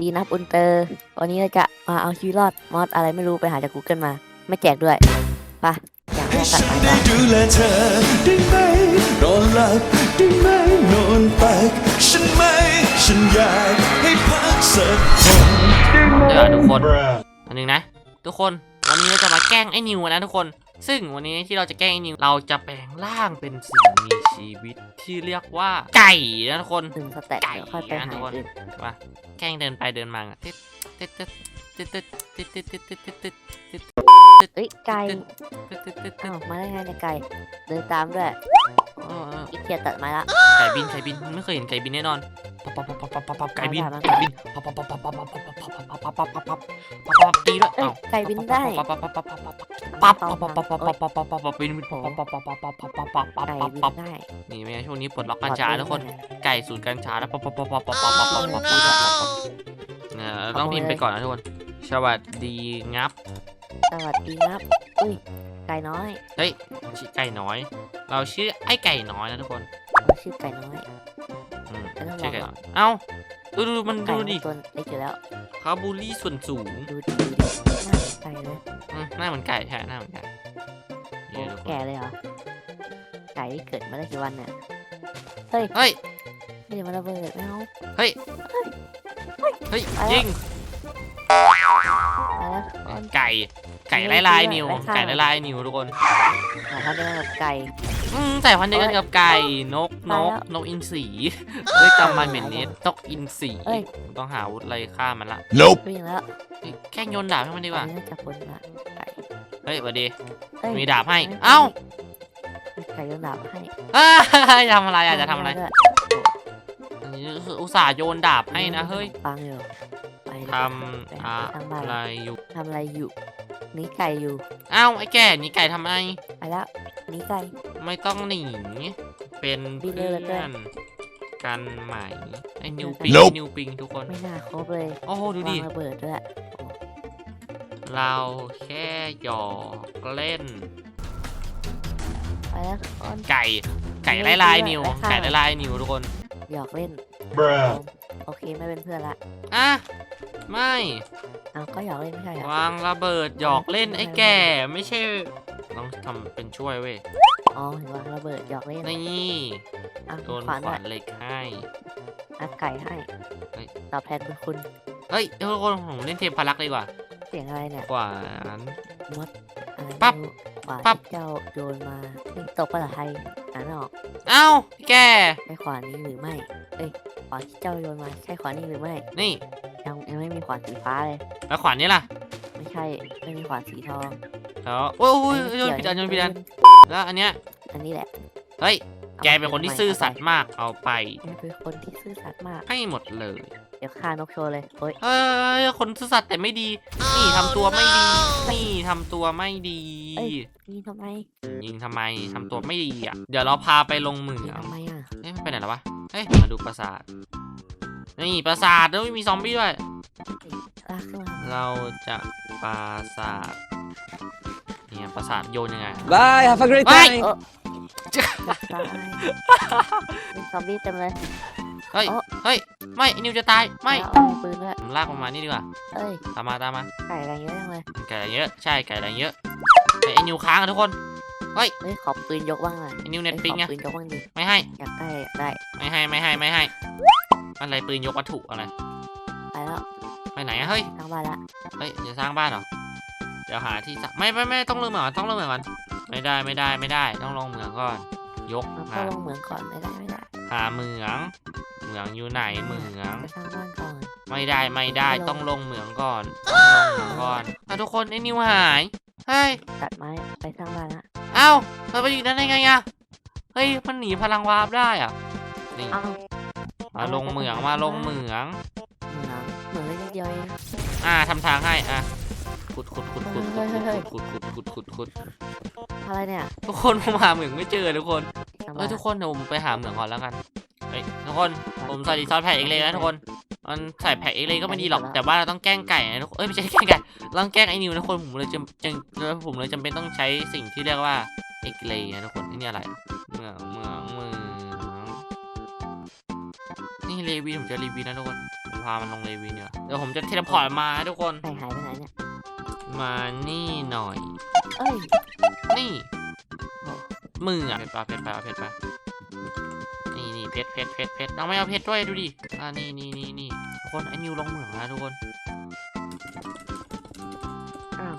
ดีนะอุนเตอร์ วันนี้เราจะมาเอาชีวิตรอดมอดอะไรไม่รู้ไปหาจาก Google มา ไม่แจกด้วยไปะอย่างแรให้กตัฉันไม้ได้ก่อนดูแลเธอได้ไหมนอนหลับได้ไหมนอนตักฉันไหมฉันอยากให้พักสักคนเดี๋ยวทุกคนอันหนึ่งนะ ทุกคนวันนี้เราจะมาแกล้งไอ้นิวนะทุกคน ซึ่งวันนี้ที่เราจะแกล้งไอ้นิวเราจะแปลงร่างเป็นสิ่งมีชีวิตที่เรียกว่าไก่นะทุกคนหนึ่งสแต็กไก่เดี๋ยวค่อยไปหานะทุกคนอื่นว่าแกล้งเดินไปเดินมาอะติดติดติดติดติดติดติดติดติดติดติดติดเอ้ยไก่ติดติดติดติดอ้าวมาได้ไงเนี่ยไก่เดินตามด้วยเออเอออีเทียตัดไม้ละไก่บินไก่บินไม่เคยเห็นไก่บินแน่นอนปั๊บปั๊บปั๊บปั๊บปั๊บปั๊บไก่บินมาได้ไก่บินปั๊บปั๊บปั๊บปั๊บปั๊บปั๊บปั๊บปั๊บปั๊บปั๊บปั๊บปั๊บปั๊บปั๊บตีด้วยเอ้ยเอ้าไก่บินได้ปั๊บปั๊บปั๊บปั๊บปั๊บปั๊บปั๊บปั๊บปั๊บปั๊บปั๊บปั๊บปั๊บปั๊บบินบินปั๊บปั๊บปั๊บปั๊บปั๊บปั๊บปั๊บปั๊บไก่ปั๊บบิ นปั๊บได้นี่ไม่งั้นช่วงนี้ปลดล็อกกัญชาปลอดทุกคนภัยไก่สูตรกัญชาแล้วปั๊บปั๊บปั๊บปั๊บปั๊บปั๊บปั๊บปั๊บปั๊บปั๊บเนี่ยต้องพิมพ์ไปก่อนนะทุกคน สวัสดีงับ สวัสดีครับอุ้ยไก่น้อยเฮ้ยชื่อไก่น้อย เราชื่อไอ้ไก่น้อยนะทุกคน เราชื่อไก่น้อยอืมไม่ต้องชื่อไก่บอกหรน้ออกยเอ้า ดูดูมันไก่ดูมันดิตัวเล็กอยู่แล้วเขาบูลลี่ส่วนสูง ดูดิดูดิน้า ก่เลยอืมหน้าเหมือนไก่ใช่หน้าเหมือนไก่โอ้นี่ทุกคนแก่เลยเหรอ ไก่ที่เกิดมาได้กี่วันเนี่ยเฮ้ยเฮ้ย ไม่ได้มาระเบิดไม่เอาเฮ้ยเฮ้ยยิงไปแล้วออนไก่ ไก่ไล่ลายนิว ไก่ไล่ลายนิวทุกคน หาเขาเรียกว่าไก่ อืมแต่พันธุ์เดียวกันกับไก่นกนกไปแล้วนกอินทรีเฮ้ยจำมันเหม็นนิดนกอินทรีเอ้ย ต้องหาอาวุธอะไรฆ่ามันละ Nope วิ่งแล้วเฮ้ยแค่โยนดาบให้มันดีกว่า อันนี้น่าจะพ้นละไก่เฮ้ยสวัสดี เอ้ยมีดาบให้ เอ้าไก่โยนดาบให้เอ้ยทำอะไรอะจะทำอะไรด้วยอันนี้คืออุตส่าห์โยนดาบให้นะ เฮ้ย ปังอยู่ไป ทไปำหาทางบ้านอะไรอยู่ทำอะไรอยู่หนี่ไก่อยู่เอ้าไอ้แก่หนี่ไก่ทำไมไปแล้วหนี่ไก่ไม่ต้องหนีเป็นบินเลเพื่ยแล้วกันอนกันใหม่ไอ้นิวปิง Nope นิวปิงทุกคนไม่น่าครบเลยโอ้โหดูดิวางระเบิดด้วยเราแค่หยอกเล่นไปแล้วออนไก่ไก่ไล่ลายนิวไล่ฆ่าไก่ไล่ลายนิวทุกคนหยอกเล่น Bruh โอเคไม่เป็นเพื่อนละอะ ไม่ เอาก็หยอกเล่นไม่ใช่เหรอวางระเบิดหยอกเล่นไอ้แก่ไม่ใช่ต้องทำเป็นช่วยเว้ยอ๋อเห็นวางระเบิดหยอกเล่นนี่อะโดนขวานขด้ววายนเหล็กให้อะไก่ให้เฮ้ยตอบแทนบุญคุณเฮ้ยทุกคนผมเล่นเทพพลักษ์ดีกว่าเสียงอะไรเนี่ยขวาน มดอะไรปั๊บไม่รู้ขวานปั๊บ ที่เจ้าโยนมาเฮ้ยตกภาษาไทยอ่านไม่ออกเอ้าไอ้แก่ใช่ขวานนี้หรือไม่ เอ้ยขวานที่เจ้าโยนมาใช่ขวานนี้หรือไม่ นี่ ยังยังไม่มีขวานสีฟ้าเลย แล้วขวานนี้ล่ะ ไม่ใช่ ไม่มีขวานสีทองแล้วโอ้ยโอ้ยไม่โยนเกี่ผิดยวอันโยนผิดอันนแล้วอันเนี้ย อันนี้แหละ เฮ้ยอาแกเป็นคนที่อาไปซื่อสัตย์มาก เอาไปแกเป็นคนที่ซื่อสัตย์มาก ให้หมดเลย เดี๋ยวฆ่านกโชว์เลยโอ้ยเฮ้ย คนซื่อสัตย์แต่ไม่ดี นี่ทำตัวไม่ดี นี่ทำตัวไม่ดีนี่ทำไม ยิงทำไมทำตัวไม่ดีอะ เดี๋ยวเราพาไปลงเหมืนี่องทำไมอะเอ๊ะมันไปไหนแล้ววะ เฮ้ย มาดูปราสาท นี่ปราสาทแล้วมีซอมบี้ด้วย ลากขึ้นมาเราจะปราสาทเนี่ยปราสาทโยนยังไง Bye, have a great Bye. time. เออตายมีซอมบี้เต็มเลยเฮ้ยโอ้เฮ้ย ไม่ไอ้นิวจะตาย ไม่แล้วเอาปืนด้วยผมลากมันมานี่ดีกว่า เอ้ยตามมาตามมา ไก่อะไรเยอะจังเลยไก่แรงเยอะ ใช่ ไก่แรงเยอะไอ้ไอ้นิวค้างอะทุกคน เฮ้ยขอปืนยกบ้างหน่อยไอ้นิวเน็ตอ้ยปิงขออะปืนยกบ้างดิไม่ให้ อยากได้อยากได้ไม่ให้ ไม่ให้ ไม่ให้ อะไรปืนยกวัตถุอะไร ไปแล้ว ไปไหนอะเฮ้ยทางบ้านละเฮ้ยจะสร้างบ้านเหรอเดี๋ยวหาที่สร้างไม่ไม่ไม่ต้องลงเหมืองก่อนต้องลงเหมืองก่อนไม่ได้ไม่ได้ไม่ได้ ต้องลงเหมืองก่อน ยกเรามาเข้าลงเหมืองก่อนไม่ได้ไม่ได้หาเหมือง เหมืองอยู่ไหนเหมืองไปสร้างบ้านก่อน ไม่ได้ไม่ได้ไม่ลงต้องลงเหมืองก่อนต้องลงเหมืองก่อนอะทุกคนไอ้นิวหายเฮ้ยตัดไม้ไปสร้างบ้านละเอ้าเราไปอยู่นั่นได้ไงอะเฮ้ยมันหนีพลังวาร์ปได้อะนี่เอ้ามาลงเหมืองมาลงเหมืองเหมือง ดเดียวเอง อ่าทำทางให้ อะขุดขุดขุดขุดขุดเฮ้ยเฮ้ยขุดขุดขุดขุดขุดอะไรเนี่ยทุกคนผมหาเหมืองไม่เจอทุกคนสร้างเอ้บ้ายนทุกคนเดี๋ยวผมไปหาเหมืองก่อนแล้วกันเฮ้ยทุกคนผมใส่ดีซอสแพ็กเองเลยนะทุกคนมันใส่แพ็กเองเลยก็ไม่ดีหรอกแต่ว่าเราต้องแกล้งไก่นะทุกคนเอ้ยไม่ใช่แกล้งไก่เราต้องแกล้งไอ้นิวนะทุกคนผมเลยจำจึงผมเลยจำเป็นต้องใช้สิ่งที่เรียกว่าเอกเลยนะทุกคนไอ้นี่อะไรเหมืองเหมืองเหมืองนี่รีวิวผมจะรีวิวนะทุกคนพามันลงเลวีเนี่ยเดี๋ยวผมจะเทเลพอร์ตมาให้ทุกคนไก่หายไปไหนเนี่ย มานี่หน่อย เอ้ย นี่โอ้มืออะเพชรปลาเพชรปลาเอาเพชรปลานี่นี่เพชรเพชรเพชรเพชรเอาไม่เอาเพชรด้วยดูดิ อ่านี่นี่นี่นี่ทุกคนไอ้นิวลงเหมืองนะทุกคนอ้าว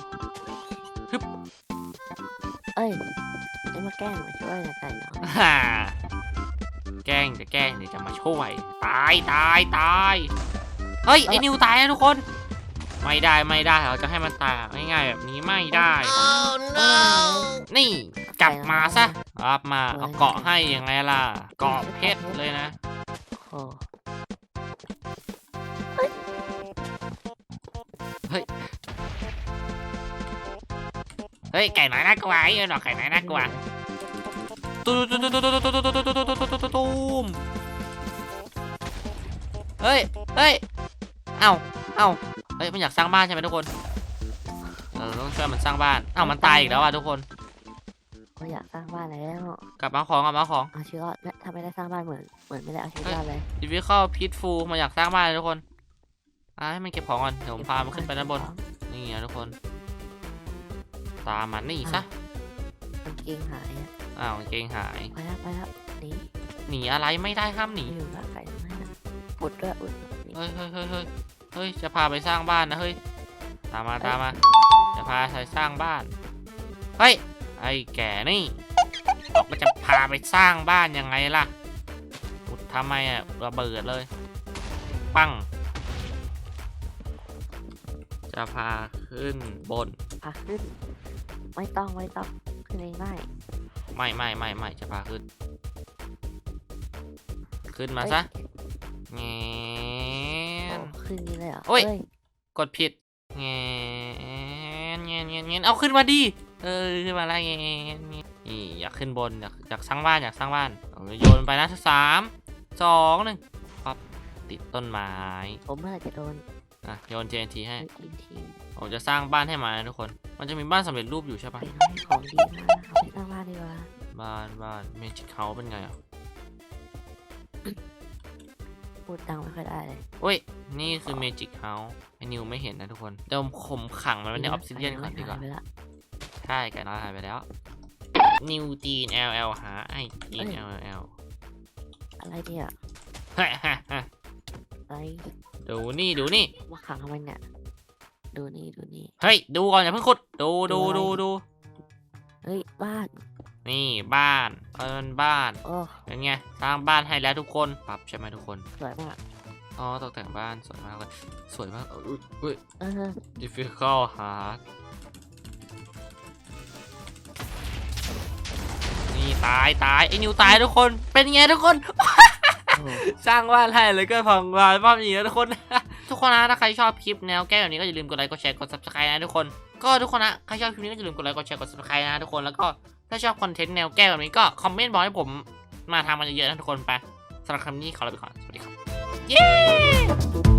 ฮึบเอ้ยนี่มาแกล้งมาช่วยนะไก่เนาะฮ่าแกล้งจะแกล้งเดี๋ยวจะมาช่วยตายตายตาย เฮ้ยไอ้นิวตายนะทุกคน ไม่ได้ไม่ได้เราจะให้มันตายง่ายๆแบบนี้ไม่ได้นี่กลับมาซะรับมาเอาเกาะให้ยังไงล่ะเกาะเพชรเลยนะโอ้เฮ้ยไก่น้อยน่ากลัวไอ้หนอกไก่น้อยน่ากลัวตูมตูมตูมตูมตูมตูมตูมตูมตูมตูมตูมเฮ้ยเฮ้ย เอ้าเอ้าเฮ้ยมันอยากสร้างบ้านใช่ไหมทุกคนเราต้องช่วยมันสร้างบ้านเอ้ามันตายอีกแล้วอะทุกคน ก็อยากสร้างบ้านแล้วกลับมาของกลับมาของเอาชีวิตรอดไม่ถ้าไม่ได้สร้างบ้านเหมือนเหมือนไม่ได้เอาชีวิตรอดเลยดิวิเข้าพีทฟูมาอยากสร้างบ้านเลยทุกคนอะให้มันเก็บของก่อนเดี๋ยวผมพามันขึ้นไปด้านบนนี่ไงทุกคน ตามมันนี่ซะมันเกงหายอะอ้าวกางเกงหายไปแล้วไปแล้วหนีหนีอะไรไม่ได้ห้ามหนีไม่อยู่แล้วไก่ไม่นะอุดด้วยอุดนี่เฮ้ยเฮ้ยเฮ้ยเฮ้ย เฮ้ย จะพาไปสร้างบ้านนะเฮ้ย ตามมาตามมา จะพาไปสร้างบ้าน เฮ้ย ไอ้แก่นี่บอกว่าจะพาไปสร้างบ้านยังไงล่ะอุดทำไมอะระเบิดเลย ปังจะพาขึ้นบน พาขึ้น ไม่ต้องไม่ต้องขึ้นเองได้ไม่ไม่ไม่ไม่จะพาขึ้น ขึ้นมาซะแงเอ้ยนโอ้ ขึ้นนี่เลยเหรอโอ้ยเอ้กดผิดแงนแงนแงนแงนเอาขึ้นมาดิ เออขึ้นมาแล้วแงนแงนนี่อยากขึ้นบนอยากอยากสร้างบ้านอยากสร้างบ้านเอาโยนไปนะสามสองหนึ่งปั๊บติดต้นไม้ผมเมื่อไหร่จะโดนอะโยน TNT ให้ทีมทีมผมจะสร้างบ้านให้มานะทุกคน มันจะมีบ้านสำเร็จรูปอยู่ใช่ปะไปน้อยของดีมากเอาไปสร้างบ้านดีกว่าบ้านบ้านเมจิกเฮาเป็นไงอะพูดดังไม่ค่อยได้เลยเฮ้ย นี่คือเมจิกเฮาไอ้นิวไม่เห็นนะทุกคนเดี๋ยวผมขังมันไว้ในออฟซิเดียนก่อนดีกว่าไปละใช่ไก่น้อยหายไปแล้ว นิวจีน LL หาไอจีน LL อะไรเนี่ยฮ่าฮ่าฮ่าอะไรดูนี่ดูนี่ มาขังทำไมเนี่ย ดูนี่ดูนี่ เฮ้ย ดูก่อนอย่าเพิ่งขุด ดูดูดูดูเฮ้ย บ้าน นี่บ้านเอินบ้าน โอ้เป็นไง สร้างบ้านให้แล้วทุกคน ปรับใช่ไหมทุกคน สวยมาก อ๋อตกแต่งบ้านสวยมากเลย สวยมากอุ้ยอุ้ยเออ difficult hard นี่ตายตายไอ้นิวตายทุกคน เป็นไงทุกคนโอ้โหสร้างบ้านให้เลยก็พังบ้านบ้านอย่างนี้นะทุกคน ทุกคนนะถ้าใครชอบคลิปแนวแก้แบบนี้ก็อย่าลืมกดไลค์ กดแชร์ กด subscribe นะทุกคน ก็ทุกคนนะ ใครชอบคลิปนี้ก็อย่าลืมกดไลค์ กดแชร์ กด subscribe นะทุกคน แล้วก็ถ้าชอบคอนเทนต์แนวแก้แบบนี้ก็คอมเมนต์บอกให้ผมมาทำมันเยอะๆนะทุกคนไปสำหรับคำนี้ขอลาไปก่อน สวัสดีครับ Yeah!